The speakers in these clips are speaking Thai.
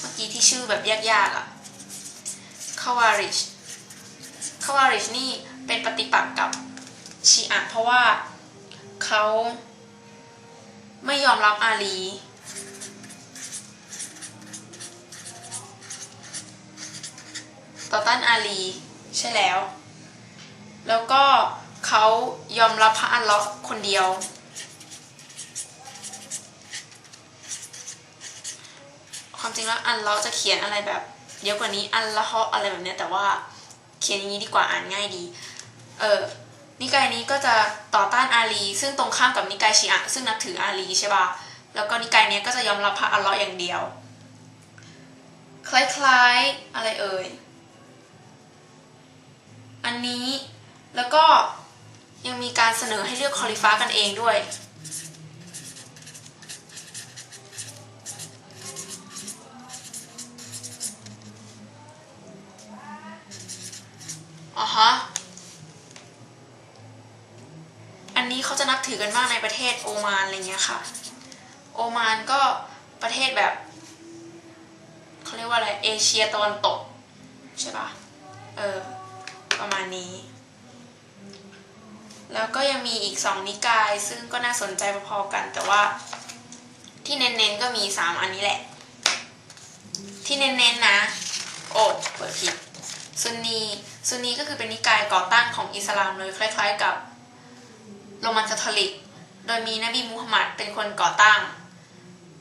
เมื่อกี้ที่ชื่อแบบยากๆอะคาวาริชคาวาริชนี่เป็นปฏิปักษ์กับชีอะเพราะว่าเขาไม่ยอมรับอาลี ต่อต้านอาลี ใช่แล้ว แล้วก็เขายอมรับพระอัลเลาะห์คนเดียว ความจริงแล้วอัลเลาะจะเขียนอะไรแบบเยอะกว่านี้อัลละฮ์อะไรแบบเนี้ยแต่ว่าเขียนอย่างนี้ดีกว่าอ่านง่ายดี เออนิกายนี้ก็จะต่อต้านอาลี ซึ่งตรงข้ามกับนิกายชีอะซึ่งนับถืออาลีใช่ป่ะแล้วก็นิกายเนี้ยก็จะยอมรับพระอัลเลาะห์อย่างเดียว คล้ายๆอะไรเอ่ย อันนี้แล้วก็ยังมีการเสนอให้เลือกคอลิฟ้ากันเองด้วย อ๋อฮะ อันนี้เขาจะนับถือกันมากในประเทศโอมานอะไรเงี้ยค่ะ โอมานก็ประเทศแบบเขาเรียกว่าอะไรเอเชียตะวันตกใช่ปะเออประมาณนี้ แล้วก็ยังมีอีกสองนิกายซึ่งก็น่าสนใจพอๆกัน แต่ว่าที่เน้นๆก็มีสามอันนี้แหละ ที่เน้นๆนะ โอดเปิดผิดซุนนี ซุนนีก็คือเป็นนิกายก่อตั้งของอิสลามเลยคล้าย ๆ กับโรมันคาทอลิก โดยมีนบีมุฮัมมัดเป็นคนก่อตั้ง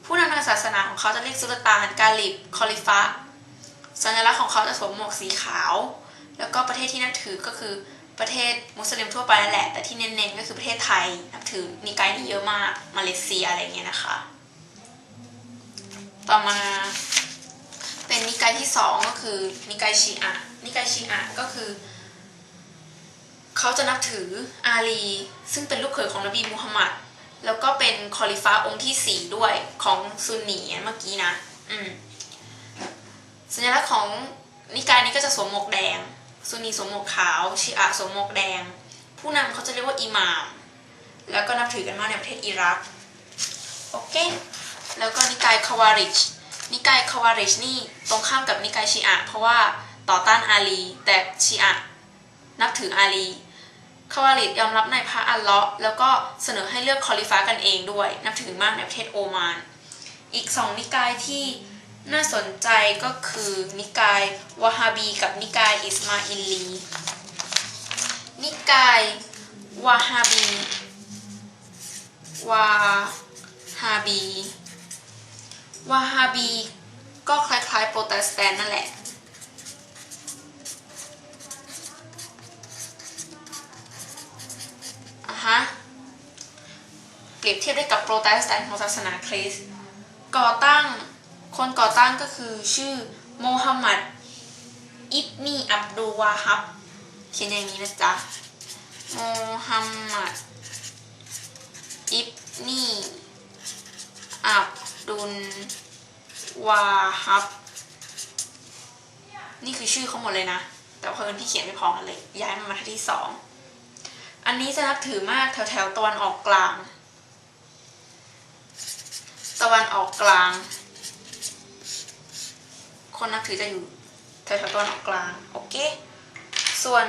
ผู้นำทางศาสนาของเขาจะเรียกสุลต่านกาลิบคอลิฟะสัญลักษณ์ของเขาจะสวมหมวกสีขาว แล้วก็ประเทศที่นับถือก็คือประเทศมุสลิมทั่วไปนั่นแหละ แต่ที่เน้นๆก็คือประเทศไทยนับถือนิกายนี้เยอะมาก มาเลเซียอะไรเงี้ยนะคะ ต่อมา เป็นนิกายที่สองก็คือนิกายชีอะนิกายชีอะก็คือเขาจะนับถืออาลี ซึ่งเป็นลูกเขยของนบีมูฮัมมัดแล้วก็เป็นคอลิฟ้าองค์ที่สี่ด้วยของซุนนีเมื่อกี้นะ อืมสัญลักษณ์ของนิกายนี้ก็จะสวมหมวกแดง ซุนนีสวมหมวกขาวชีอะสวมหมวกแดง ผู้นำเขาจะเรียกว่าอิหม่าม แล้วก็นับถือกันมากในประเทศอิรัก โอเค แล้วก็นิกายคาวาริช นิกายคาวาริชนี่ตรงข้ามกับนิกายชีอะเพราะว่าต่อต้านอาลี แต่ชีอะนับถืออาลีคาวาริชยอมรับในพระอัลเลาะห์แล้วก็เสนอให้เลือกคอลิฟ้ากันเองด้วย นับถือมากในประเทศโอมาน อีกสองนิกายที่น่าสนใจก็คือนิกายวะฮาบีกับนิกายอิสมาอิลี นิกายวะฮาบีวะฮาบี วะฮาบีก็คล้ายๆโปรเตสแตนต์นั่นแหละ อะฮะ เปรียบเทียบได้กับโปรเตสแตนต์ของศาสนาคริสต์ ก่อตั้ง คนก่อตั้งก็คือชื่อโมฮัมหมัด อิบนีอับดุลวาฮับ เขียนอย่างนี้นะจ๊ะ โมฮัมหมัด อิบนีอับ ดุลวาฮับ นี่คือชื่อเขาหมดเลยนะ แต่เพิ่นพี่เขียนไม่พอกันเลย ย้ายมามาที่สอง อันนี้จะนับถือมากแถวแถวตะวันออกกลาง ตะวันออกกลาง คนนับถือจะอยู่แถวๆตะวันออกกลาง โอเค ส่วน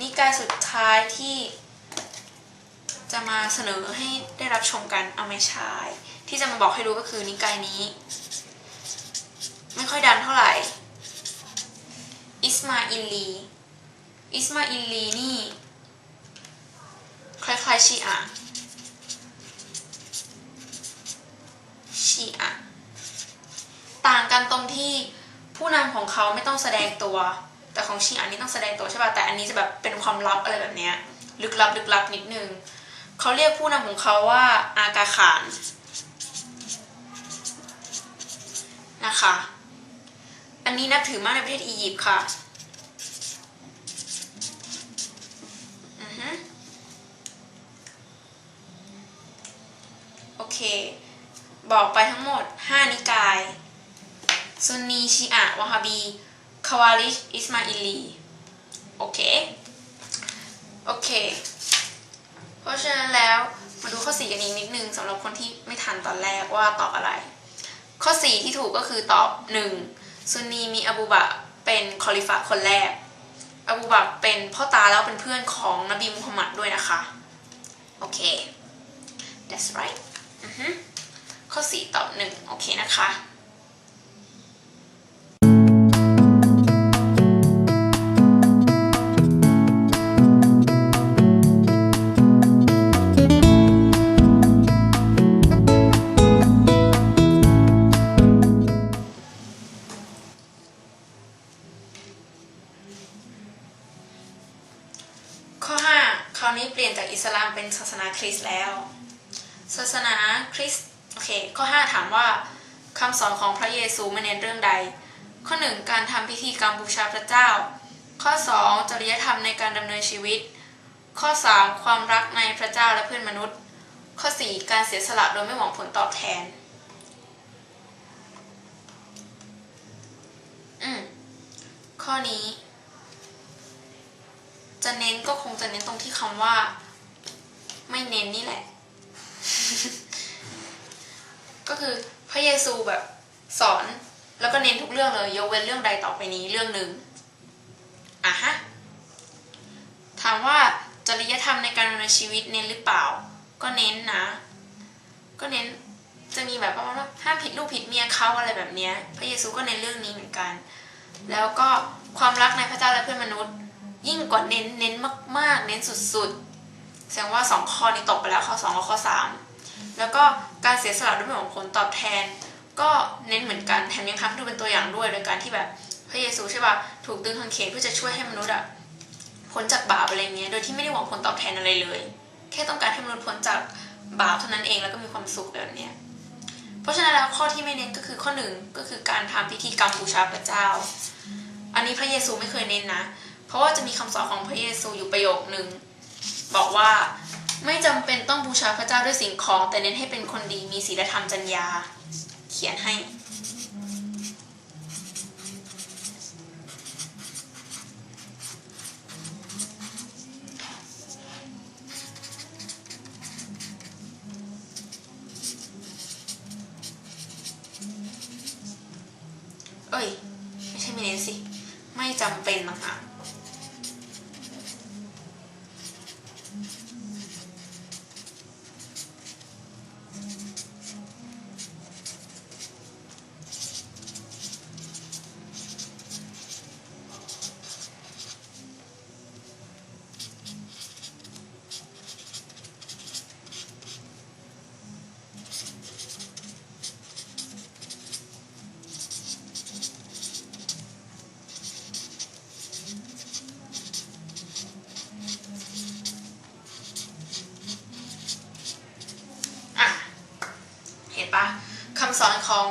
นิกายสุดท้ายที่จะมาเสนอให้ได้รับชมกันเอาไม่ใช่ ที่จะมาบอกให้รู้ก็คือนิกายนี้ ไม่ค่อยดังเท่าไหร่อิสมาอิลี อิสมาอิลีนี่ คล้ายๆชีอะชีอะต่างกันตรงที่ผู้นำของเขาไม่ต้องแสดงตัว แต่ของชีอะนี่ต้องแสดงตัวใช่ป่ะแต่อันนี้จะแบบเป็นความลับอะไรแบบเนี้ยลึกลับลึกลับนิดนึงเขาเรียกผู้นำของเขาว่าอากาขาน นะคะ อันนี้นับถือมากในประเทศอียิปต์ค่ะอือฮึโอเค บอกไปทั้งหมด 5 นิกาย ซุนนีชีอะวะฮาบี คาวาริช อิสมาอิลี โอเค โอเค เพราะฉะนั้นแล้วมาดูข้อสี่กันอีกนิดนึงสำหรับคนที่ไม่ทันตอนแรกว่าตอบอะไร ข้อ 4 ที่ถูกก็คือตอบ 1. ซุนนีมีอบูบะเป็นคอลิฟะคนแรก อบูบะเป็นพ่อตาแล้วเป็นเพื่อนของนบีมุฮัมมัดด้วยนะคะ โอเค that's right อือฮึข้อ 4 ตอบ 1 โอเคนะคะ 5คราวนี้เปลี่ยนจากอิสลามเป็นศาสนาคริสต์แล้ว ศาสนาคริสต์โอเคข้อ5ถามว่าคำสอนของพระเยซูไม่เน้นเรื่องใด ข้อ 1 การทำพิธีกรรมบูชาพระเจ้า ข้อ 2 จริยธรรมในการดำเนินชีวิต ข้อ 3 ความรักในพระเจ้าและเพื่อนมนุษย์ ข้อ 4 การเสียสละโดยไม่หวังผลตอบแทนอืมข้อนี้ จะเน้นก็คงจะเน้นตรงที่คำว่า ไม่เน้นนี่แหละ ก็คือพระเยซูแบบสอนแล้วก็เน้นทุกเรื่องเลย ยกเว้นเรื่องใดต่อไปนี้เรื่องหนึ่งอะฮะถามว่าจริยธรรมในการดำเนินชีวิตเน้นหรือเปล่า ก็เน้นนะ ก็เน้นจะมีแบบประมาณว่าห้ามผิดลูกผิดเมียเขาอะไรแบบเนี้ยพระเยซูก็เน้นเรื่องนี้เหมือนกัน แล้วก็ความรักในพระเจ้าและเพื่อนมนุษย์ ยิ่งกว่าเน้นเน้นมาก ๆ เน้นสุดๆแสดงว่าสองข้อนี้ตกไปแล้วข้อสองกับข้อสามแล้วก็การเสียสละด้วยไม่หวังผลตอบแทน ก็เน้นเหมือนกันแถมยังทำให้ดูเป็นตัวอย่างด้วยโดยการที่แบบพระเยซูใช่ป่ะถูกตึงทางเขนเพื่อจะช่วยให้มนุษย์อะพ้นจากบาปอะไรเงี้ยโดยที่ไม่ได้หวังผลตอบแทนอะไรเลย แค่ต้องการให้มนุษย์พ้นจากบาปเท่านั้นเองแล้วก็มีความสุขแบบเนี้ยเพราะฉะนั้นแล้วข้อที่ไม่เน้นก็คือข้อหนึ่งก็คือการทำพิธีกรรมบูชาพระเจ้า อันนี้พระเยซูไม่เคยเน้นนะ เพราะว่าจะมีคำสอนของพระเยซูอยู่ประโยคหนึ่งบอกว่าไม่จำเป็นต้องบูชาพระเจ้าด้วยสิ่งของ แต่เน้นให้เป็นคนดีมีศีลธรรมจรรยา เขียนให้ เอ้ย ไม่ใช่ไม่เน้นสิ ไม่จำเป็นต่างหากอะ เห็นปะคำสอน ของ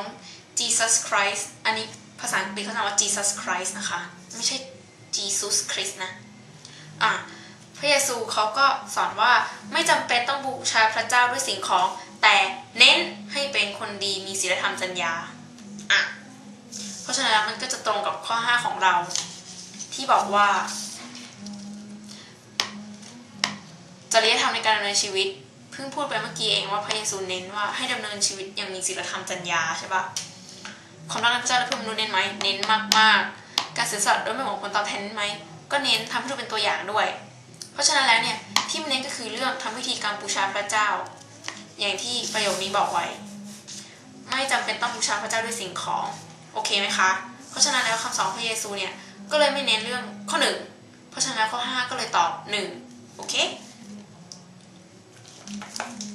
Jesus Christ อันนี้ภาษาอังกฤษเขาเรียกว่า Jesus Christ นะคะ ไม่ใช่ Jesus Christ นะ อะพระเยซูเขาก็สอนว่าไม่จำเป็นต้องบูชาพระเจ้าด้วยสิ่งของ แต่เน้นให้เป็นคนดีมีศีลธรรมจรรยาอะเพราะฉะนั้นมันก็จะตรงกับข้อ 5 ของเรา ที่บอกว่าจริยธรรมในการดำเนินชีวิต พิ่งพูดไปเมื่อกี้เองว่าพระเยซูเน้นว่าให้ดำเนินชีวิตอย่างมีศีลธรรมจรรยาใช่ปะความรักในพระเจ้าและเพื่มนุษย์เน้นไหมเน้นมากๆ การเสียสละโดยไม่หวังผลตอบแทนเน้นไหมก็เน้นทำให้ดูเป็นตัวอย่างด้วย เพราะฉะนั้นแล้วเนี่ยที่มันเน้นก็คือเรื่องทำพิธีกรรบูชาพระเจ้า อย่างที่ประโยคนี้บอกไว้ ไม่จำเป็นต้องบูชาพระเจ้าด้วยสิ่งของโอเคไหมคะ เพราะฉะนั้นแล้วคำสอนพระเยซูเนี่ยก็เลยไม่เน้นเรื่องข้อหนึ่งเพราะฉะนั้นข้อห้าก็เลยตอบหนึ่งโอเค Thank you.